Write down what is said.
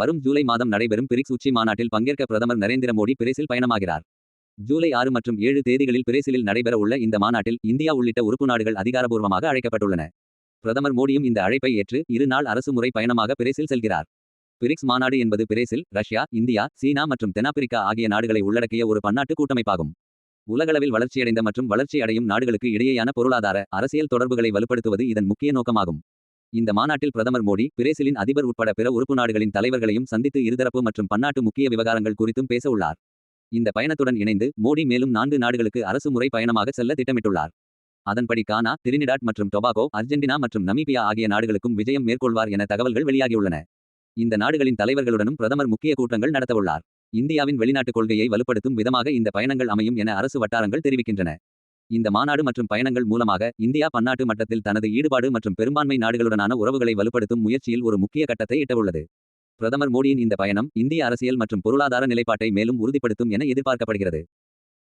வரும் ஜூலை மாதம் நடைபெறும் பிரிக்ஸ் உச்சி மாநாட்டில் பங்கேற்க பிரதமர் நரேந்திர மோடி பிரேசில் பயணமாகிறார். ஜூலை ஆறு மற்றும் ஏழு தேதிகளில் பிரேசிலில் நடைபெற உள்ள இந்த மாநாட்டில் இந்தியா உள்ளிட்ட உறுப்பு நாடுகள் அதிகாரப்பூர்வமாக அழைக்கப்பட்டுள்ளன. பிரதமர் மோடியும் இந்த அழைப்பை ஏற்று இரு நாள் அரசுமுறை பயணமாக பிரேசில் செல்கிறார். பிரிக்ஸ் மாநாடு என்பது பிரேசில் ரஷ்யா இந்தியா சீனா மற்றும் தென்னாப்பிரிக்கா ஆகிய நாடுகளை உள்ளடக்கிய ஒரு பன்னாட்டு கூட்டமைப்பாகும். உலகளவில் வளர்ச்சியடைந்த மற்றும் வளர்ச்சியடையும் நாடுகளுக்கு இடையேயான பொருளாதார அரசியல் தொடர்புகளை வலுப்படுத்துவது இதன் முக்கிய நோக்கமாகும். இந்த மாநாட்டில் பிரதமர் மோடி பிரேசிலின் அதிபர் உட்பட பிற உறுப்பு நாடுகளின் தலைவர்களையும் சந்தித்து இருதரப்பு மற்றும் பன்னாட்டு முக்கிய விவகாரங்கள் குறித்தும் பேச உள்ளார். இந்த பயணத்துடன் இணைந்து மோடி மேலும் நான்கு நாடுகளுக்கு அரசு முறை பயணமாக செல்ல திட்டமிட்டுள்ளார். அதன்படி கானா திரினிடாட் மற்றும் டொபாகோ அர்ஜென்டினா மற்றும் நமீபியா ஆகிய நாடுகளுக்கும் விஜயம் மேற்கொள்வார் என தகவல்கள் வெளியாகியுள்ளன. இந்த நாடுகளின் தலைவர்களுடனும் பிரதமர் முக்கிய கூட்டங்கள் நடத்தவுள்ளார். இந்தியாவின் வெளிநாட்டுக் கொள்கையை வலுப்படுத்தும் விதமாக இந்த பயணங்கள் அமையும் என அரசு வட்டாரங்கள் தெரிவிக்கின்றன. இந்த மாநாடு மற்றும் பயணங்கள் மூலமாக இந்தியா பன்னாட்டு மட்டத்தில் தனது ஈடுபாடு மற்றும் பெரும்பான்மை நாடுகளுடனான உறவுகளை வலுப்படுத்தும் முயற்சியில் ஒரு முக்கிய கட்டத்தை எட்டவுள்ளது. பிரதமர் மோடியின் இந்த பயணம் இந்திய அரசியல் மற்றும் பொருளாதார நிலைப்பாட்டை மேலும் உறுதிப்படுத்தும் என எதிர்பார்க்கப்படுகிறது.